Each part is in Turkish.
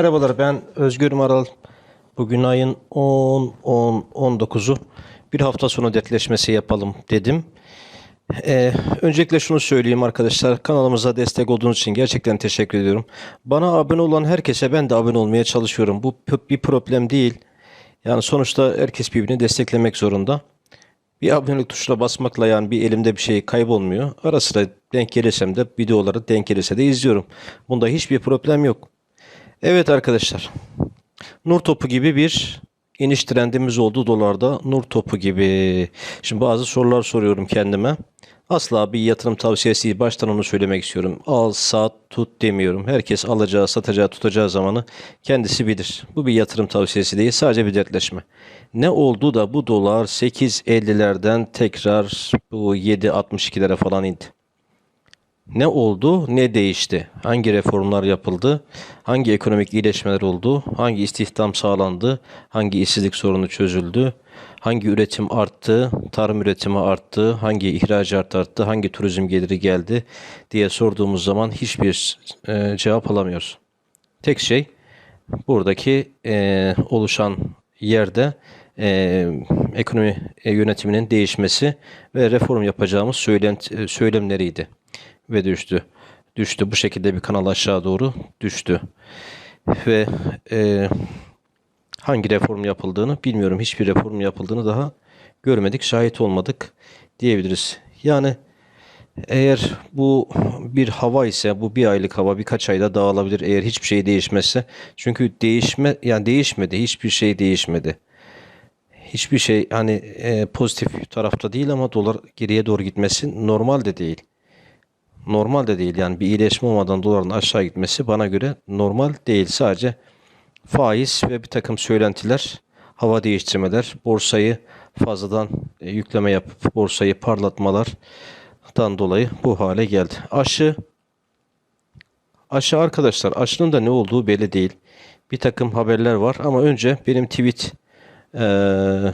Merhabalar ben Özgür Maral. Bugün ayın 10, 10, 19'u bir hafta sonu detleşmesi yapalım dedim. Ee, öncelikle şunu söyleyeyim arkadaşlar kanalımıza destek olduğunuz için gerçekten teşekkür ediyorum. Bana abone olan herkese ben de abone olmaya çalışıyorum. Bu bir problem değil. Yani sonuçta herkes birbirini desteklemek zorunda. Bir abonelik tuşuna basmakla yani bir elimde bir şey kaybolmuyor. Ara sıra denk gelirsem de videoları denk gelirse de izliyorum. Bunda hiçbir problem yok. Evet arkadaşlar. Nur topu gibi bir iniş trendimiz oldu dolarda. Nur topu gibi. Şimdi bazı sorular soruyorum kendime. Asla bir yatırım tavsiyesi değil. Baştan onu söylemek istiyorum. Al, sat, tut demiyorum. Herkes alacağı, satacağı, tutacağı zamanı kendisi bilir. Bu bir yatırım tavsiyesi değil. Sadece bir dertleşme. Ne oldu da bu dolar 8.50'lerden tekrar bu 7.62'lere falan indi? Ne oldu, ne değişti? Hangi reformlar yapıldı? Hangi ekonomik iyileşmeler oldu? Hangi istihdam sağlandı? Hangi işsizlik sorunu çözüldü? Hangi üretim arttı? Tarım üretimi arttı? Hangi ihracat arttı? Hangi turizm geliri geldi? diye sorduğumuz zaman hiçbir e, cevap alamıyoruz. Tek şey buradaki e, oluşan yerde e, ekonomi e, yönetiminin değişmesi ve reform yapacağımız söylem, e, söylemleriydi ve düştü. Düştü. Bu şekilde bir kanal aşağı doğru düştü. Ve e, hangi reform yapıldığını bilmiyorum. Hiçbir reform yapıldığını daha görmedik, şahit olmadık diyebiliriz. Yani eğer bu bir hava ise bu bir aylık hava birkaç ayda dağılabilir eğer hiçbir şey değişmezse. Çünkü değişme yani değişmedi. Hiçbir şey değişmedi. Hiçbir şey hani e, pozitif tarafta değil ama dolar geriye doğru gitmesi normal de değil normal de değil. Yani bir iyileşme olmadan doların aşağı gitmesi bana göre normal değil. Sadece faiz ve bir takım söylentiler, hava değiştirmeler, borsayı fazladan e, yükleme yapıp borsayı parlatmalardan dolayı bu hale geldi. Aşı Aşı arkadaşlar aşının da ne olduğu belli değil. Bir takım haberler var ama önce benim tweet eee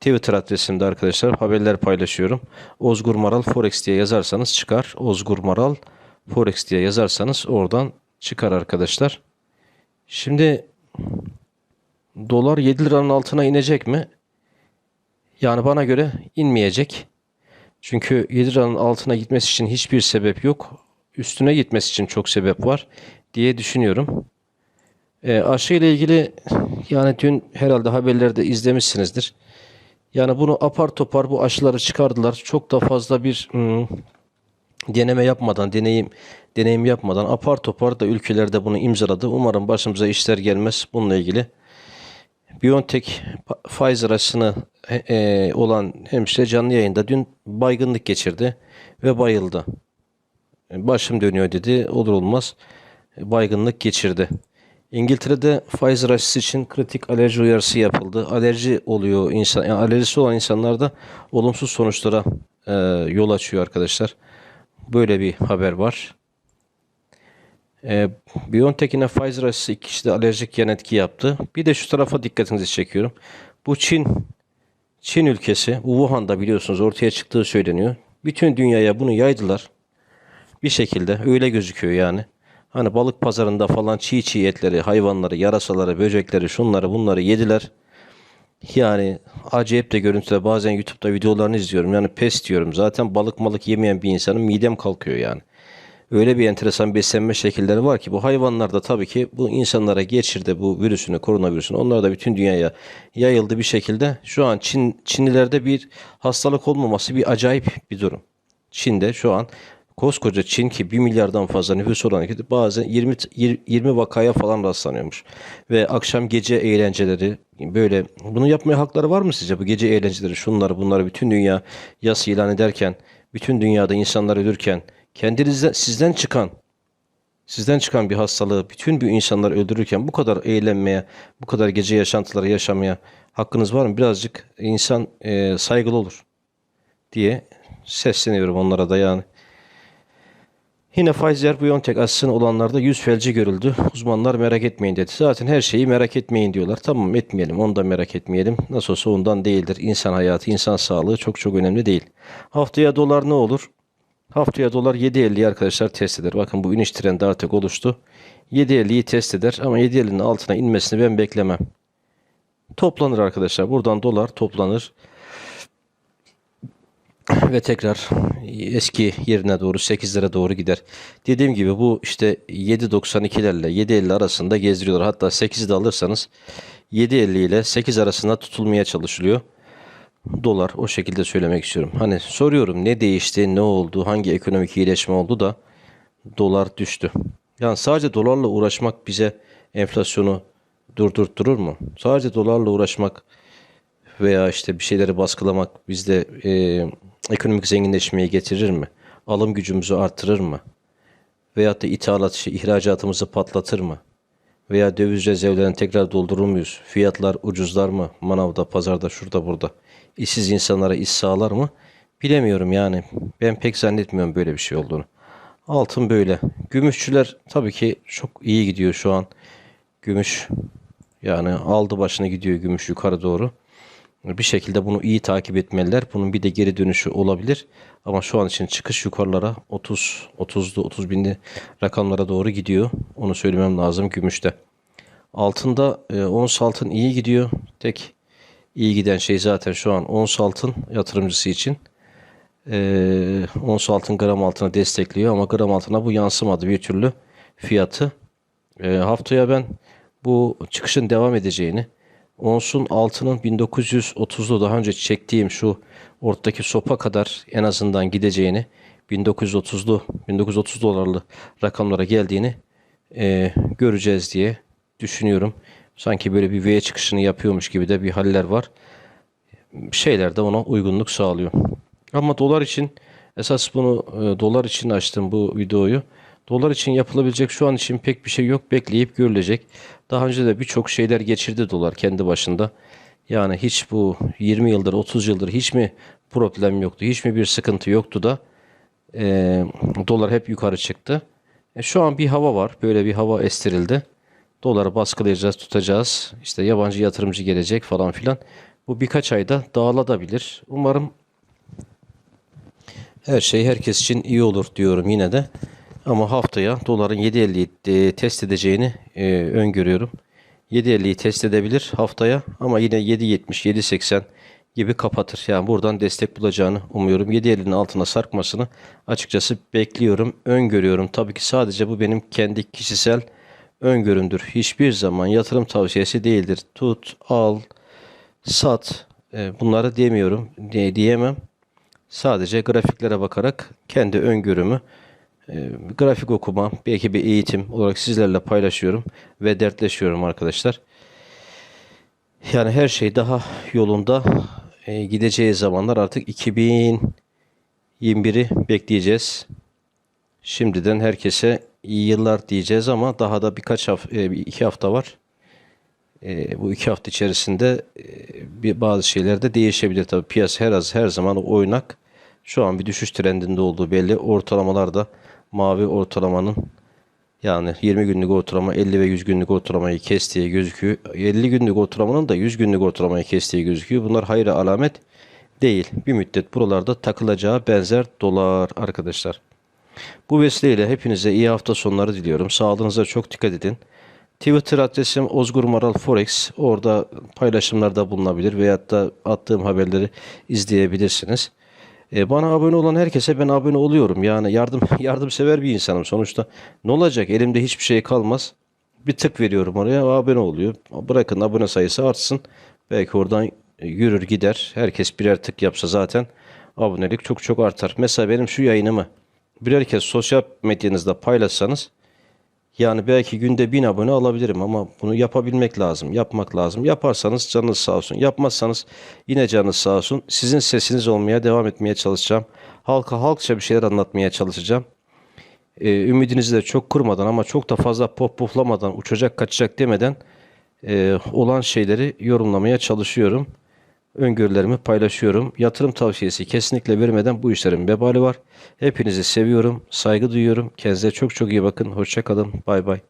Twitter adresimde arkadaşlar haberler paylaşıyorum. Ozgur Maral Forex diye yazarsanız çıkar. Ozgur Maral Forex diye yazarsanız oradan çıkar arkadaşlar. Şimdi dolar 7 liranın altına inecek mi? Yani bana göre inmeyecek. Çünkü 7 liranın altına gitmesi için hiçbir sebep yok. Üstüne gitmesi için çok sebep var diye düşünüyorum. E, aşı ile ilgili yani dün herhalde haberlerde izlemişsinizdir. Yani bunu apar topar bu aşıları çıkardılar. Çok da fazla bir hmm, deneme yapmadan, deneyim deneyim yapmadan apar topar da ülkelerde bunu imzaladı. Umarım başımıza işler gelmez bununla ilgili. BioNTech Pfizer aşısını e, olan hemşire canlı yayında dün baygınlık geçirdi ve bayıldı. Başım dönüyor dedi. Olur olmaz baygınlık geçirdi. İngiltere'de Pfizer aşısı için kritik alerji uyarısı yapıldı. Alerji oluyor insan, yani alerjisi olan insanlarda olumsuz sonuçlara e, yol açıyor arkadaşlar. Böyle bir haber var. E, BioNTech'ine Pfizer aşısı iki kişide alerjik yan etki yaptı. Bir de şu tarafa dikkatinizi çekiyorum. Bu Çin, Çin ülkesi, Wuhan'da biliyorsunuz ortaya çıktığı söyleniyor. Bütün dünyaya bunu yaydılar. Bir şekilde öyle gözüküyor yani. Hani balık pazarında falan çiğ çiğ etleri, hayvanları, yarasaları, böcekleri, şunları bunları yediler. Yani acayip de görüntüler. Bazen YouTube'da videolarını izliyorum. Yani pes diyorum. Zaten balık malık yemeyen bir insanın midem kalkıyor yani. Öyle bir enteresan beslenme şekilleri var ki bu hayvanlar da tabii ki bu insanlara geçirdi bu virüsünü, koronavirüsünü. Onlar da bütün dünyaya yayıldı bir şekilde. Şu an Çin Çinlilerde bir hastalık olmaması bir acayip bir durum. Çin'de şu an Koskoca Çin ki 1 milyardan fazla nüfus olan ülkede bazen 20 20 vakaya falan rastlanıyormuş. Ve akşam gece eğlenceleri böyle bunu yapmaya hakları var mı sizce bu gece eğlenceleri şunları bunları bütün dünya yas ilan ederken bütün dünyada insanlar ölürken kendinizden sizden çıkan Sizden çıkan bir hastalığı bütün bir insanlar öldürürken bu kadar eğlenmeye, bu kadar gece yaşantıları yaşamaya hakkınız var mı? Birazcık insan e, saygılı olur diye sesleniyorum onlara da yani. Yine Pfizer BioNTech aşısını olanlarda yüz felci görüldü. Uzmanlar merak etmeyin dedi. Zaten her şeyi merak etmeyin diyorlar. Tamam etmeyelim onu da merak etmeyelim. Nasıl olsa ondan değildir. İnsan hayatı, insan sağlığı çok çok önemli değil. Haftaya dolar ne olur? Haftaya dolar 7.50'yi arkadaşlar test eder. Bakın bu iniş trendi artık oluştu. 7.50'yi test eder ama 7.50'nin altına inmesini ben beklemem. Toplanır arkadaşlar. Buradan dolar toplanır ve tekrar eski yerine doğru 8'lere doğru gider. Dediğim gibi bu işte 7.92'lerle 7.50 arasında gezdiriyorlar. Hatta 8'de alırsanız 7.50 ile 8 arasında tutulmaya çalışılıyor. Dolar o şekilde söylemek istiyorum. Hani soruyorum ne değişti, ne oldu, hangi ekonomik iyileşme oldu da dolar düştü. Yani sadece dolarla uğraşmak bize enflasyonu durdurtturur mu? Sadece dolarla uğraşmak veya işte bir şeyleri baskılamak bizde e, ekonomik zenginleşmeyi getirir mi? Alım gücümüzü artırır mı? Veyahut da ithalat, şey, ihracatımızı patlatır mı? Veya döviz rezervlerini tekrar doldurur muyuz? Fiyatlar ucuzlar mı? Manavda, pazarda, şurada, burada. İşsiz insanlara iş sağlar mı? Bilemiyorum yani. Ben pek zannetmiyorum böyle bir şey olduğunu. Altın böyle. Gümüşçüler tabii ki çok iyi gidiyor şu an. Gümüş yani aldı başını gidiyor gümüş yukarı doğru. Bir şekilde bunu iyi takip etmeliler. Bunun bir de geri dönüşü olabilir. Ama şu an için çıkış yukarılara 30, 30'lu, 30 binli rakamlara doğru gidiyor. Onu söylemem lazım gümüşte. Altında e, ons altın iyi gidiyor. Tek iyi giden şey zaten şu an ons altın yatırımcısı için. E, ons altın gram altına destekliyor ama gram altına bu yansımadı bir türlü fiyatı. E, haftaya ben bu çıkışın devam edeceğini, onsun altının 1930'lu daha önce çektiğim şu ortadaki sopa kadar en azından gideceğini, 1930'lu 1930 dolarlı rakamlara geldiğini e, göreceğiz diye düşünüyorum. Sanki böyle bir V çıkışını yapıyormuş gibi de bir haller var. Şeyler de ona uygunluk sağlıyor. Ama dolar için esas bunu e, dolar için açtım bu videoyu. Dolar için yapılabilecek şu an için pek bir şey yok. Bekleyip görülecek. Daha önce de birçok şeyler geçirdi dolar kendi başında. Yani hiç bu 20 yıldır 30 yıldır hiç mi problem yoktu? Hiç mi bir sıkıntı yoktu da e, dolar hep yukarı çıktı. E, şu an bir hava var. Böyle bir hava estirildi. Doları baskılayacağız, tutacağız. İşte yabancı yatırımcı gelecek falan filan. Bu birkaç ayda dağılabilir. Umarım her şey herkes için iyi olur diyorum yine de. Ama haftaya doların 7.50'yi e, test edeceğini e, öngörüyorum. 7.50'yi test edebilir haftaya ama yine 7.70, 7.80 gibi kapatır. Yani buradan destek bulacağını umuyorum. 7.50'nin altına sarkmasını açıkçası bekliyorum, öngörüyorum. Tabii ki sadece bu benim kendi kişisel öngörümdür. Hiçbir zaman yatırım tavsiyesi değildir. Tut, al, sat e, bunları demiyorum, diye diyemem. Sadece grafiklere bakarak kendi öngörümü e, grafik okuma, belki bir eğitim olarak sizlerle paylaşıyorum ve dertleşiyorum arkadaşlar. Yani her şey daha yolunda e, gideceği zamanlar artık 2021'i bekleyeceğiz. Şimdiden herkese iyi yıllar diyeceğiz ama daha da birkaç hafta, iki hafta var. E, bu iki hafta içerisinde e, bir bazı şeyler de değişebilir tabii. Piyasa her az her zaman oynak. Şu an bir düşüş trendinde olduğu belli. Ortalamalarda mavi ortalamanın yani 20 günlük ortalama 50 ve 100 günlük ortalamayı kestiği gözüküyor. 50 günlük ortalamanın da 100 günlük ortalamayı kestiği gözüküyor. Bunlar hayra alamet değil. Bir müddet buralarda takılacağı benzer dolar arkadaşlar. Bu vesileyle hepinize iyi hafta sonları diliyorum. Sağlığınıza çok dikkat edin. Twitter adresim Ozgur Maral Forex. Orada paylaşımlarda bulunabilir veyahut da attığım haberleri izleyebilirsiniz. E, bana abone olan herkese ben abone oluyorum. Yani yardım yardımsever bir insanım sonuçta. Ne olacak? Elimde hiçbir şey kalmaz. Bir tık veriyorum oraya abone oluyor. Bırakın abone sayısı artsın. Belki oradan yürür gider. Herkes birer tık yapsa zaten abonelik çok çok artar. Mesela benim şu yayınımı birer kez sosyal medyanızda paylaşsanız yani belki günde bin abone alabilirim ama bunu yapabilmek lazım, yapmak lazım. Yaparsanız canınız sağ olsun. Yapmazsanız yine canınız sağ olsun. Sizin sesiniz olmaya devam etmeye çalışacağım. Halka halkça bir şeyler anlatmaya çalışacağım. e, ümidinizi de çok kurmadan ama çok da fazla pop puflamadan, uçacak kaçacak demeden e, olan şeyleri yorumlamaya çalışıyorum. Öngörülerimi paylaşıyorum. Yatırım tavsiyesi kesinlikle vermeden bu işlerin vebali var. Hepinizi seviyorum, saygı duyuyorum. Kendinize çok çok iyi bakın. Hoşça kalın. Bay bay.